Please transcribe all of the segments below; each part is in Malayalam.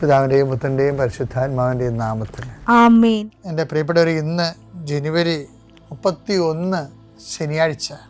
പിതാവിന്റെയും പുത്രന്റെയും പരിശുദ്ധാത്മാവിന്റെയും നാമത്തിൽ. ആമേൻ. എന്റെ പ്രിയപ്പെട്ടവർ ഇന്ന് ജനുവരി മുപ്പത്തി ഒന്ന് ശനിയാഴ്ച.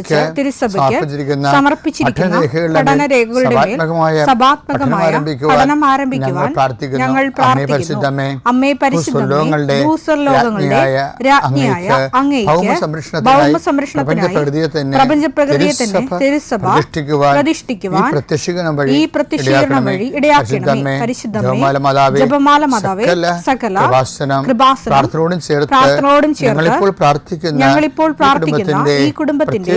കുറിച്ച് തിരുസഭയ്ക്ക് സമർപ്പിച്ചിരിക്കുന്ന പഠന രേഖകളുടെ മേൽ സഭാത്മകമായ പഠനം ആരംഭിക്കുവാൻ ഞങ്ങൾ പ്രാർത്ഥിക്കുന്നു. അമ്മേ പരിശുദ്ധമേ, ഭൂസ്വർലോകങ്ങളുടെ രാജ്ഞിയായ അങ്ങേക്ക് തന്നെ തിരുസഭ പ്രതിഷ്ഠിക്കുവാൻ ഈ പ്രത്യക്ഷീകരണം വഴി ഇടയാക്കണമേ. പരിശുദ്ധമേ ജപമാല മാതാവേ സകല കൃപാസനം പ്രാർത്ഥനയോടും ചേർത്ത് ഞങ്ങളിപ്പോൾ പ്രാർത്ഥിക്കുന്ന ഈ കുടുംബത്തിന്റെ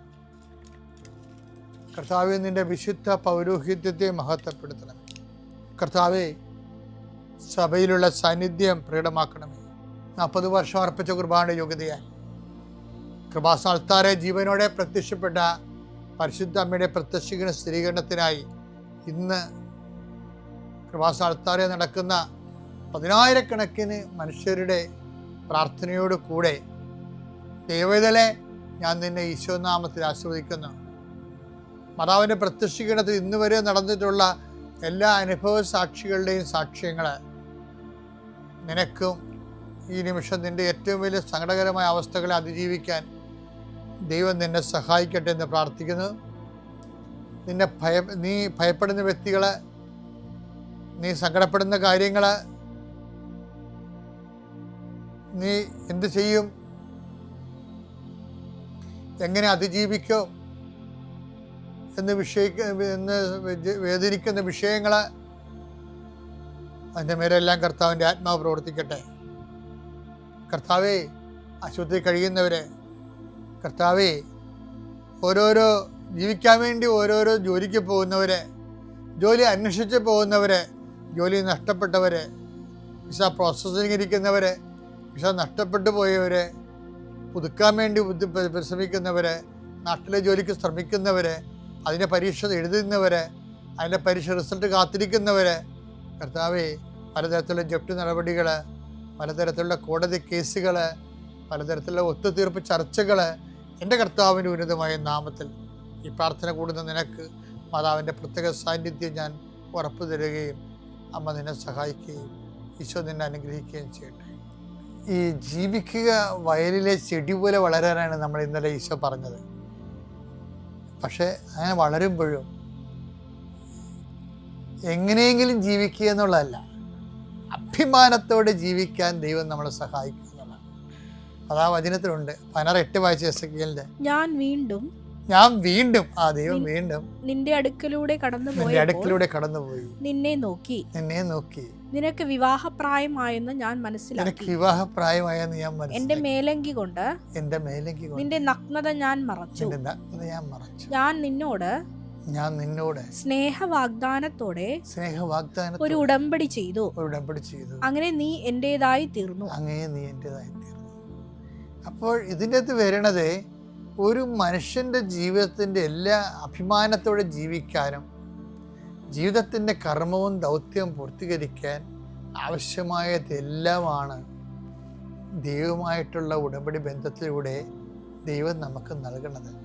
കർത്താവെ നിന്റെ വിശുദ്ധ പൗരോഹിത്യത്തെ മഹത്വപ്പെടുത്തണമേ കർത്താവെ സഭയിലുള്ള സാന്നിധ്യം പ്രകടമാക്കണമേ. നാൽപ്പത് വർഷം അർപ്പിച്ച കുർബാനയുടെ യോഗ്യതയായി കൃപാസ്ഥാനത്താരെ ജീവനോടെ പ്രത്യക്ഷപ്പെട്ട പരിശുദ്ധ അമ്മയുടെ പ്രത്യക്ഷീകരണ സ്ഥിരീകരണത്തിനായി ഇന്ന് കൃപാസ്ഥാനത്താരെ നടക്കുന്ന പതിനായിരക്കണക്കിന് മനുഷ്യരുടെ പ്രാർത്ഥനയോട് കൂടെ ദൈവതലെ ഞാൻ നിന്നെ ഈശോനാമത്തിൽ ആസ്വദിക്കുന്നു മാതാവിന്റെ പ്രത്യക്ഷീകരണത്തിൽ ഇന്ന് വരെ നടന്നിട്ടുള്ള എല്ലാ അനുഭവ സാക്ഷികളുടെയും സാക്ഷ്യങ്ങൾ നിനക്കും ഈ നിമിഷം നിന്റെ ഏറ്റവും വലിയ സങ്കടകരമായ അവസ്ഥകളെ അതിജീവിക്കാൻ ദൈവം നിന്നെ സഹായിക്കട്ടെ എന്ന് പ്രാർത്ഥിക്കുന്നു. നിന്നെ ഭയ നീ ഭയപ്പെടുന്ന വ്യക്തികൾ നീ സങ്കടപ്പെടുന്ന കാര്യങ്ങൾ നീ എന്ത് ചെയ്യും? എങ്ങനെ അതിജീവിക്കും? എന്ന് വിഷയിക്ക വേദനിക്കുന്ന വിഷയങ്ങൾ അതിന്റെ മേലെല്ലാം കർത്താവിന്റെ ആത്മാവ് പ്രവർത്തിക്കട്ടെ. കർത്താവേ അശുദ്ധി കഴിയുന്നവരെ കർത്താവേ ഓരോരോ ജീവിക്കാൻ വേണ്ടി ഓരോരോ ജോലിക്ക് പോകുന്നവരെ ജോലി അന്വേഷിച്ച് പോകുന്നവരെ ജോലി നഷ്ടപ്പെട്ടവരെ വിസ പ്രോസസ്സിംഗ് ഇരിക്കുന്നവരെ വിസ നഷ്ടപ്പെട്ടു പോയവരെ പുതുക്കാൻ വേണ്ടി ബുദ്ധി പരിശ്രമിക്കുന്നവരെ നാട്ടിലെ ജോലിക്ക് ശ്രമിക്കുന്നവരെ അതിന്റെ പരീക്ഷ എഴുതുന്നവരെ അതിന്റെ പരീക്ഷ റിസൾട്ട് കാത്തിരിക്കുന്നവരെ കർത്താവെ പലതരത്തിലുള്ള ജപ്തി നടപടികൾ പലതരത്തിലുള്ള കോടതി കേസുകൾ പലതരത്തിലുള്ള ഒത്തുതീർപ്പ് ചർച്ചകൾ എന്റെ കർത്താവിന്റെ ഉന്നതമായ നാമത്തിൽ ഈ പ്രാർത്ഥന കൂടുന്ന നിനക്ക് മാതാവിന്റെ പ്രത്യേക സാന്നിധ്യം ഞാൻ ഉറപ്പു തരുകയും അമ്മ നിന്നെ സഹായിക്കുകയും ഈശോ നിന്നെ അനുഗ്രഹിക്കുകയും ചെയ്യട്ടെ. ഈ ജീവിക്കുക വയലിലെ ചെടി പോലെ വളരാനാണ് നമ്മൾ ഇന്നലെ ഈശോ പറഞ്ഞത്. പക്ഷേ അങ്ങനെ വളരുമ്പോഴും എങ്ങനെയെങ്കിലും ജീവിക്കുക എന്നുള്ളതല്ല അഭിമാനത്തോടെ ജീവിക്കാൻ ദൈവം നമ്മളെ സഹായിക്കും അതാ വചനത്തിലുണ്ട്. പതിനാറ് എട്ട് വായിച്ച എസ് ഞാൻ വീണ്ടും ഞാൻ വീണ്ടും ആ ദൈവം വീണ്ടും നിന്റെ അടുക്കലൂടെ കടന്നു നിന്റെ അടുക്കലൂടെ കടന്നു കടന്നുപോയി. നിന്നെ നോക്കി. നിന്നെ നോക്കി. നിനക്ക് വിവാഹപ്രായമായെന്ന് ഞാൻ നിനക്ക് മനസ്സിലാക്കി വിവാഹപ്രായമായെന്ന് ഞാൻ എന്റെ മനസ്സിലാക്കി മേലങ്കി കൊണ്ട് എന്റെ മേലങ്കി കൊണ്ട് നിന്റെ നഗ്നത ഞാൻ മറച്ചു. നിന്റെ നഗ്നത ഞാൻ മറച്ചു. ഞാൻ നിന്നോട് ഞാൻ നിന്നോട് സ്നേഹ വാഗ്ദാനത്തോടെ സ്നേഹ വാഗ്ദാനം ഒരു ഉടമ്പടി ചെയ്തു. ഒരു ഉടമ്പടി ചെയ്തു. അങ്ങനെ നീ എന്റേതായി തീർന്നു. അങ്ങനെ നീ എന്റേതായി തീർന്നു. അപ്പോൾ ഇതിന്റെ അകത്ത് വരണത് ഒരു മനുഷ്യന്റെ ജീവിതത്തിന്റെ എല്ലാ അഭിമാനത്തോടെ ജീവിക്കാനും ജീവിതത്തിന്റെ കർമ്മവും ദൗത്യവും പൂർത്തീകരിക്കാൻ ആവശ്യമായതെല്ലാമാണ് ദൈവമായിട്ടുള്ള ഉടമ്പടി ബന്ധത്തിലൂടെ ദൈവം നമുക്ക് നൽകുന്നത്.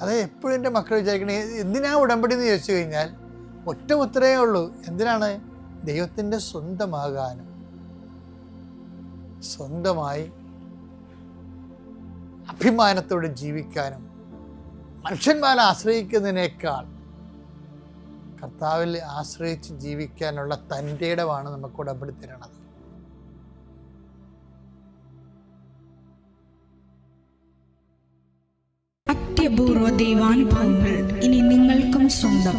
അത് എപ്പോഴും എന്റെ മക്കൾ വിചാരിക്കണേ എന്തിനാ ഉടമ്പടി എന്ന് ചോദിച്ചു കഴിഞ്ഞാൽ ഒറ്റ ഉത്തരേ ഉള്ളൂ. എന്തിനാണ്? ദൈവത്തിന്റെ സ്വന്തമാകാനും. സ്വന്തമായി അഭിമാനത്തോടെ ജീവിക്കാനും മനുഷ്യന്മാരെ ആശ്രയിക്കുന്നതിനേക്കാൾ കർത്താവിൽ ആശ്രയിച്ച് ജീവിക്കാനുള്ള തന്റെ ഇടമാണ് നമുക്ക് ഉടമ്പടി തരണത്. അത്യപൂർവ ദൈവാനുഭവങ്ങൾ ഇനി നിങ്ങൾക്കും സ്വന്തം.